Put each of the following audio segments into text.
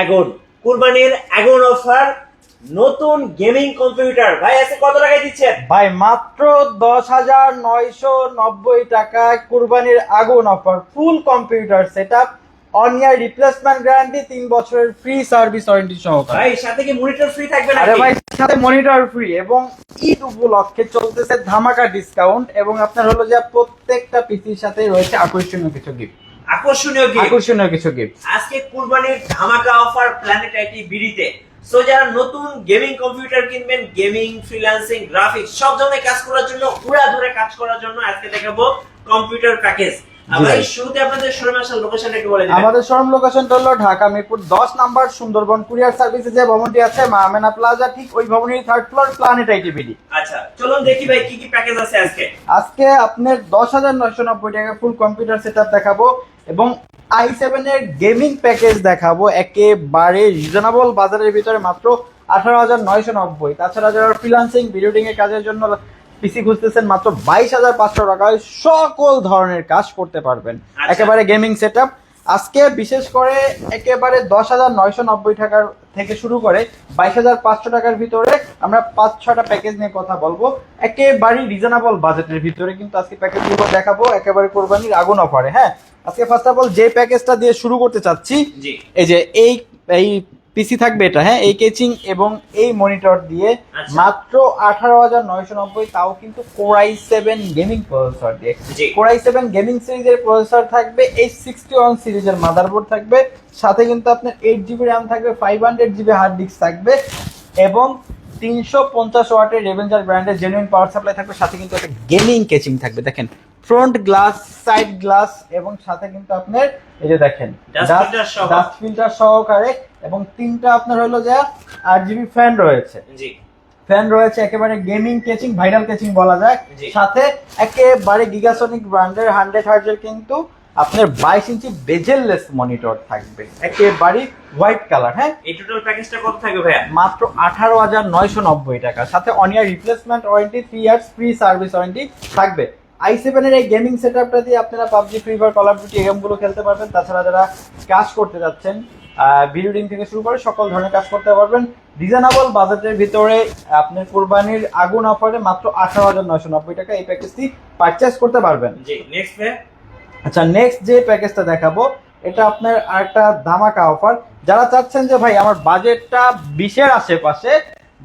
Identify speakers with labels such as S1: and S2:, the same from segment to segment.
S1: আগুন কুরবানির আগুন অফার নতুন গেমিং কম্পিউটার ভাই আজকে কত টাকায় দিচ্ছেন?
S2: ভাই মাত্র দশ হাজার নয়শো নব্বই টাকায় কুরবানির আগুন offer full computer set up one year replacement guarantee তিন বছরের ফ্রি সার্ভিস ওয়ারেন্টি সহকারে।
S1: ভাই সাথে কি মনিটর ফ্রি থাকবে
S2: আরে ভাই সাথে মনিটর ফ্রি এবং ঈদ উপলক্ষে চলতেছে ধামাকা ডিসকাউন্ট এবং আপনার হলো যে প্রত্যেকটা পিসির সাথে রয়েছে আকর্ষণীয় কিছু গিফট
S1: আকর্ষণীয় গিফট
S2: আকর্ষণীয় কিছু গিফট
S1: আজকে কুরবানির ধামাকা অফার প্ল্যানেট আইটি বিডিতে। সো যারা নতুন গেমিং কম্পিউটার কিনবেন গেমিং ফ্রিল্যান্সিং গ্রাফিক্স সব ধরনের কাজ করার জন্য উড়া ধরে কাজ করার জন্য আজকে দেখাবো কম্পিউটার প্যাকেজ
S2: আমাদের শোরুম লোকেশনটা হলো ঢাকা মিরপুর দশ নাম্বার সুন্দরবন কুরিয়ার সার্ভিসে যে ভবনটি আছে মামেনা প্লাজা ঠিক ওই ভবনের থার্ড ফ্লোর প্ল্যানেট আইটিভিডি
S1: আচ্ছা চলুন দেখি ভাই কি কি প্যাকেজ আছে আজকে?
S2: আজকে আপনার দশ হাজার নয়শো নব্বই টাকা ফুল কম্পিউটার সেট দেখাবো। এবং আই সেভেনের গেমিং প্যাকেজ দেখাবো একেবারে রিজনেবল বাজারের ভিতরে মাত্র আঠারো হাজার নয়শো নব্বই। তাছাড়া যারা ফ্রিলান্সিং ভিডিওডিং এর কাজের জন্য পিসি খুঁজতেছেন মাত্র বাইশ হাজার পাঁচশো টাকায় সকল ধরনের কাজ করতে পারবেন।
S1: আচ্ছা।
S2: একেবারে গেমিং সেট আজকে বিশেষ করে একেবারে দশ হাজার নয়শো নব্বই টাকার থেকে শুরু করে বাইশ হাজার পাঁচশো টাকার ভিতরে আমরা পাঁচ ছটা প্যাকেজ নিয়ে কথা বলব। একেবারেই রিজনেবল বাজেটের ভিতরে কিন্তু আজকে প্যাকেজগুলো দেখাবো একেবারে কোরবানির আগুন অফারে হ্যাঁ? আজকে ফার্স্ট অফ অল যে প্যাকেজটা দিয়ে শুরু করতে চাচ্ছি এই যে এই এই পিসি থাকবে এটা হ্যাঁ এই কেচিং এবং এই মনিটর দিয়ে
S1: আচ্ছা।
S2: মাত্র আঠারো হাজার নয়শো নব্বই তাও কিন্তু core i seven gaming processor দিয়ে। কোরাই সেভেন গেমিং সিরিজের প্রসেসর থাকবে এই সিক্সটি ওয়ান সিরিজের মাদারবোর্ড থাকবে সাথে কিন্তু আপনার এইট জিবি র্যাম থাকবে five hundred GB hard disk থাকবে এবং তিনশো পঞ্চাশ ওয়াটের রেভেঞ্জার ব্র্যান্ডের জেনুইন পাওয়ার সাপ্লাই থাকবে সাথে কিন্তু একটা গেমিং কেচিং থাকবে দেখেন ফ্রন্ট গ্লাস সাইড গ্লাস এবং সাথে কিন্তু আপনার এই যে দেখেন। ডাস্ট ফিল্টার সহকারে এবং তিনটা আপনার হলো যে আট জিবি ফ্যান রয়েছে।
S1: জি।
S2: ফ্যান রয়েছে একেবারে গেমিং কেচিং ভাইরাল কেচিং বলা যায়। সাথে একেবারে গিগাসনিক ব্র্যান্ডের হান্ড্রেড হার্জের কিন্তু আপনার বাইশ ইঞ্চি বেজেললেস মনিটর থাকবে। একেবারে হোয়াইট কালার হ্যাঁ?
S1: এই টোটাল প্যাকেজটা কত থাকবে ভাইয়া?
S2: মাত্র আঠারো হাজার নয়শো নব্বই টাকা। সাথে one year replacement warranty three years free service warranty থাকবে। আই সেভেনের এই গেমিং সেট আপটা দিয়ে আপনারা PUBG Free Fire Call of Duty গেমগুলো খেলতে পারবেন। তাছাড়া যারা কাজ করতে যাচ্ছেন বিল্ডিং থেকে শুরু করে সকল ধরনের কাজ করতে পারবেন। রিজনেবল বাজেটের ভিতরে আপনার কোরবানির আগুন অফারে মাত্র আঠারো হাজার নয়শো নব্বই টাকা এই প্যাকেজটি পারচেস করতে পারবেন। আচ্ছা নেক্সট যে প্যাকেজটা দেখাবো এটা আপনার আরেকটা ধামাকা অফার যারা চাচ্ছেন যে ভাই আমার বাজেটটা বিশের আশেপাশে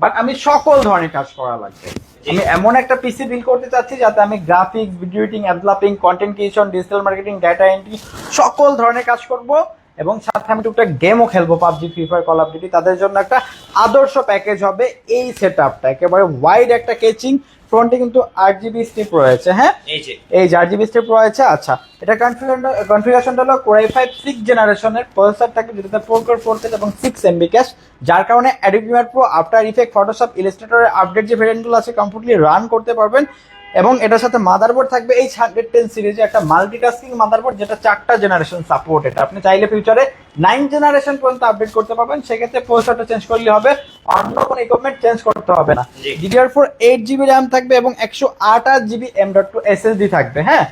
S2: বাট আমি সকল ধরনের কাজ করা লাগবে। আমি এমন একটা পিসি বিল করতে চাচ্ছি যাতে আমি graphics video editing অ্যাডলাপিং content creation digital marketing data entry সকল ধরনের কাজ করব। এবং সাথে আমি টুকটাক গেমও খেলব PUBG Free Fire Call of Duty তাদের জন্য একটা আদর্শ প্যাকেজ হবে এই সেট আপটা একেবারে ওয়াইড একটা কেচিং ফ্রন্টে কিন্তু আট জিবি স্টিপ রয়েছে হ্যাঁ?
S1: এই যে।
S2: চার জিবি স্টেপ রয়েছে আচ্ছা। এটা কনফিগারেশনটা হলো কোরাই ফাইভ সিক্স জেনারেশনের প্রসেসর থাকবে যেটাতে ফোর কোর ফোর থেকে এবং সিক্স এমবি ক্যাশ যার কারণে Adobe Pro After Effect Photoshop ইলাস্ট্রেটরের update যে ভেরিয়েন্টগুলো আছে কমপ্লিটলি রান করতে পারবেন। এবং এটার সাথে মাদারবোর্ড থাকবে এই হান্ড্রেড টেন সিরিজে একটা মাল্টিটাস্কিং মাদারবোর্ড যেটা চারটা জেনারেশন সাপোর্ট এটা। আপনি চাইলে ফিউচারে নাইন জেনারেশন পর্যন্ত আপডেট করতে পারবেন। সেক্ষেত্রে প্রসেসরটা চেঞ্জ করলে হবে অন্য কোনো ইকুইপমেন্ট চেঞ্জ করতে হবে না। DDR four eight GB RAM থাকবে এবং একশো আঠাশ GB M dot two SSD থাকবে হ্যাঁ?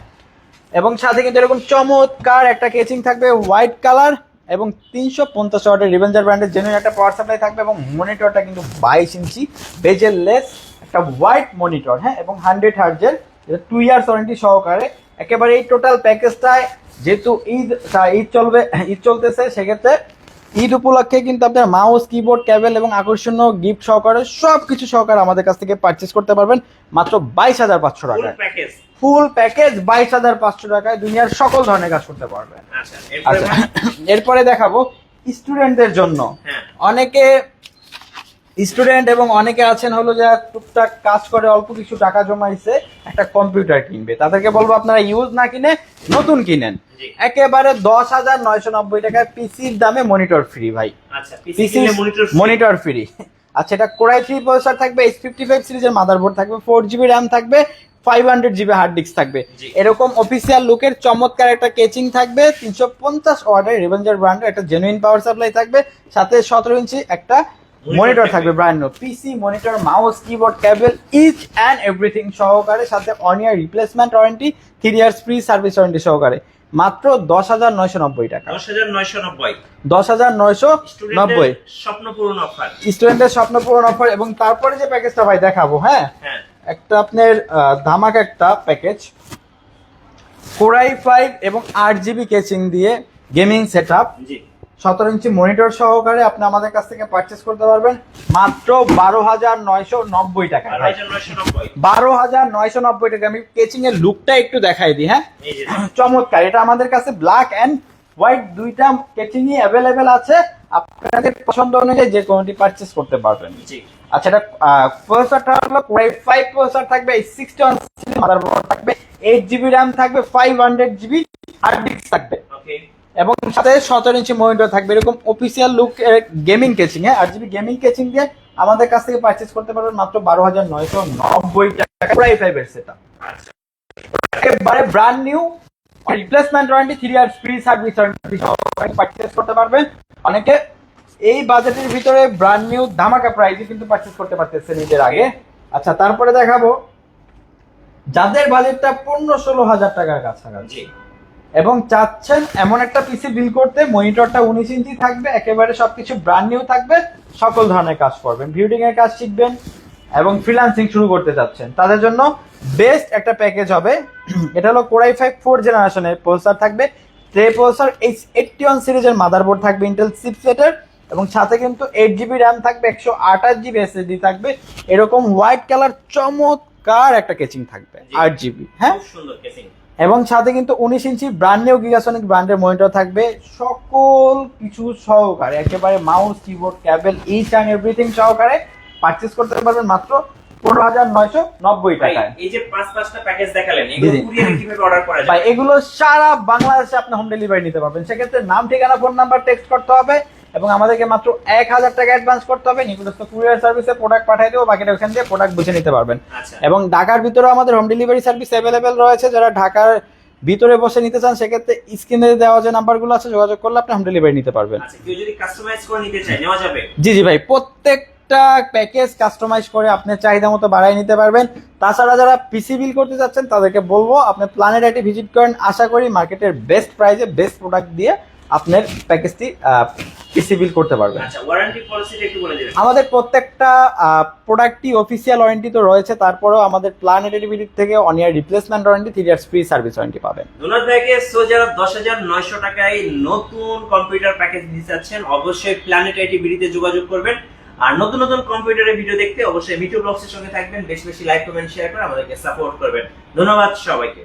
S2: এবং সাথে কিন্তু এরকম চমৎকার একটা কেচিং থাকবে হোয়াইট কালার এবং তিনশো পঞ্চাশ ওয়াটের রিভেঞ্জার ব্র্যান্ডের জেনুইন একটা পাওয়ার সাপ্লাই থাকবে এবং মনিটরটা কিন্তু বাইশ ইঞ্চি বেজের লেস একটা হোয়াইট মনিটর হ্যাঁ এবং হান্ড্রেড হার্জের টু ইয়ার্স ওয়ারেন্টি সহকারে। একেবারে এই টোটাল প্যাকেজটায় যেহেতু ঈদ ঈদ চলবে ঈদ চলতেছে সেক্ষেত্রে ঈদ উপলক্ষে কিন্তু আপনার মাউস কিবোর্ড ক্যাবেল এবং আকর্ষণীয় গিফট সহকারে সব কিছু সহকারে আমাদের কাছ থেকে পারচেস করতে পারবেন। মাত্র বাইশ হাজার পাঁচশো টাকায়। ফুল প্যাকেজ বাইশ হাজার পাঁচশো টাকায় দুনিয়ার সকল ধরনের কাজ করতে পারবেন।
S1: আচ্ছা এরপরে
S2: আচ্ছা দেখাবো স্টুডেন্টদের জন্য।
S1: হ্যাঁ।
S2: অনেকে স্টুডেন্ট এবং অনেকে আছেন হলো যে টুকটাক কাজ করে অল্প কিছু টাকা জমাইছে একটা কম্পিউটার কিনবে। তাদেরকে বলব আপনারা ইউজ না কিনে নতুন কিনেন। একেবারে দশ হাজার নয়শো নব্বই টাকায় পিসির দামে মনিটর ফ্রি ভাই।
S1: আচ্ছা পিসি মনিটর
S2: ফ্রি। আচ্ছা এটা কোরাই থ্রি প্রসেসর থাকবে এইচ ফিফটি ফাইভ সিরিজের মাদারবোর্ড থাকবে ফোর জিবি র্যাম থাকবে five hundred GB hard disk থাকবে। এরকম অফিসিয়াল লুকের চমৎকার একটা কেচিং থাকবে তিনশো পঞ্চাশ ওয়ার্ডের রেভেঞ্জার ব্র্যান্ডের একটা জেনুইন পাওয়ার সাপ্লাই থাকবে সাথে সতেরো ইঞ্চি একটা মনিটর
S1: থাকবে।
S2: Brand new PC monitor mouse keyboard cable each and everything সহকারে সাথে one year replacement warranty three years free service warranty সহকারে। মাত্র দশ হাজার নয়শো নব্বই টাকা।
S1: দশ হাজার নয়শো নব্বই।
S2: দশ হাজার নয়শো নব্বই।
S1: স্টুডেন্টের স্বপ্ন পূরণ অফার
S2: স্টুডেন্টের স্বপ্ন পূরণ অফার এবং তারপরে যে প্যাকেজটা ভাই দেখাবো হ্যাঁ?
S1: হ্যাঁ।
S2: একটা আপনার ধামাক একটা প্যাকেজ কোরাই ফাইভ এবং আট জিবি কেচিং দিয়ে গেমিং সেট আপ
S1: জি।
S2: সতেরো ইঞ্চি মনিটর সহকারে আপনি আমাদের কাছ থেকে পারচেস করতে পারবেন মাত্র বারো হাজার নয়শো নব্বই টাকা।
S1: বারো হাজার নয়শো নব্বই
S2: টাকা। আমি কেচিং এর লুকটা একটু দেখাই দিই হ্যাঁ? চমৎকার। এটা আমাদের কাছে ব্ল্যাক অ্যান্ড হোয়াইট দুইটা কেচিংই অ্যাভেলেবেল আছে। আপনাদের পছন্দ অনুযায়ী যে কোনটি পারচেস করতে পারবেন। আচ্ছা এটা প্রসেসরটা হলো কোরাই ফাইভ প্রসেসর থাকবে সিক্সটি ওয়ান মাদারবোর্ড থাকবে এইট জিবি র্যাম থাকবে five hundred GB hard disk থাকবে। এবং সাথে সতেরো ইঞ্চি মনিটর থাকবে। এরকম official look gaming casing A R GB gaming casing দিয়ে আমাদের কাছ থেকে পারচেস করতে পারবেন মাত্র বারো হাজার নয়শো নব্বই টাকা। কোরাই ফাইভ এর সেটা একেবারে brand new replacement warranty three years free service purchase করতে পারবেন। অনেকে এই বাজেটের ভিতরে ব্র্যান্ড নিউ ধামাকা প্রাইসে কিন্তু পারচেস করতে পারতেছে নিজের আগে। আচ্ছা তারপরে দেখাবো। যাদের বাজেটটা পনেরো ষোলো হাজার টাকার কাছাকাছি। এবং চাচ্ছেন এমন একটা পিসি বিল করতে মনিটরটা উনিশ ইঞ্চি থাকবে একেবারে সবকিছু ব্র্যান্ড নিউ থাকবে সকল ধরনের কাজ করবেন। ভিডিং এর কাজ শিখবেন এবং ফ্রিল্যান্সিং শুরু করতে চাচ্ছেন। তাদের জন্য বেস্ট একটা প্যাকেজ হবে এটা হলো কোরাই ফাইভ ফোর জেনারেশনের প্রসেসর থাকবে। Tray processor H eighty one সিরিজের মাদারবোর্ড থাকবে ইন্টেল চিপসেটের এবং সাথে কিন্তু এইট জিবি র্যাম থাকবে একশো আঠাশ জিবি এসএসডি থাকবে। এরকম হোয়াইট কালার চমৎকার একটা কেচিং থাকবে আট জিবি হ্যাঁ?
S1: সুন্দর কেসিং
S2: এবং সাথে কিন্তু উনিশ ইঞ্চি ব্র্যান্ড নিউ গিগাসনিক ব্র্যান্ডের মনিটর থাকবে। সকল কিছু সহকারে একেবারে mouse keyboard cable each and everything সহকারে পারচেস করতে পারবেন মাত্র পনেরো হাজার নয়শো নব্বই টাকায়।
S1: এই যে পাঁচ পাঁচটা প্যাকেজ দেখালেন এগুলো
S2: সারা বাংলাদেশে আপনি হোম ডেলিভারি নিতে পারবেন। সেক্ষেত্রে নাম ঠিকানা ফোন নাম্বার টেক্সট করতে হবে। এবং আমাদেরকে মাত্র এক হাজার টাকা অ্যাডভান্স করতে হবে। নিকটস্থ কুরিয়ার সার্ভিসে প্রোডাক্ট পাঠিয়ে দেবো বাকিটা ওখান থেকে প্রোডাক্ট বুঝে নিতে পারবেন।
S1: আচ্ছা।
S2: এবং ঢাকার ভিতরে আমাদের হোম ডেলিভারি সার্ভিস অ্যাভেলেবেল রয়েছে। যারা ঢাকার ভিতরে বসে নিতে চান সেক্ষেত্রে স্ক্রিনে দেওয়া যে নাম্বারগুলো আছে যোগাযোগ করলে আপনি হোম ডেলিভারি নিতে পারবেন।
S1: আচ্ছা
S2: জি জি ভাই প্রত্যেকটা প্যাকেজ কাস্টমাইজ করে আপনি চাহিদা মতো বাড়াই নিতে পারবেন। তাছাড়া যারা পিসি বিল করতে চাচ্ছেন তাদেরকে বলব আপনি প্ল্যানেট আইটি ভিজিট করেন। আশা করি মার্কেটের বেস্ট প্রাইসে বেস্ট প্রোডাক্ট দিয়ে আপনার প্যাকেজটি পিসি বিল করতে পারবেন
S1: আচ্ছা ওয়ারেন্টি পলিসিটা একটু বলে
S2: আমাদের প্রত্যেকটা প্রোডাক্টই অফিসিয়াল ওয়ারেন্টি তো রয়েছে তারপরেও আমাদের প্ল্যানেটারি ভিজিট থেকে one year replacement warranty three years free service warranty পাবেন।
S1: ধন্যবাদ ভাইকে। সো যারা দশ হাজার নয়শো টাকায় নতুন কম্পিউটার প্যাকেজ দিতে চাচ্ছেন অবশ্যই প্ল্যানেট আইটি যোগাযোগ করবেন। আর নতুন নতুন কম্পিউটারের ভিডিও দেখতে অবশ্যই মিটু ব্লগসের সঙ্গে থাকবেন। বেশি বেশি লাইক কমেন্ট শেয়ার করে আমাদেরকে সাপোর্ট করবেন। ধন্যবাদ সবাইকে।